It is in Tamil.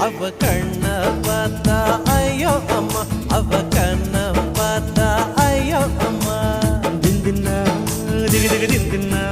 அவ கண்ண பார்த்தா ஐயோ அம்மா. அவ கண்ண பார்த்தா ஐயோ அம்மா. திந்தின்னா திகு திகு திந்தின்னா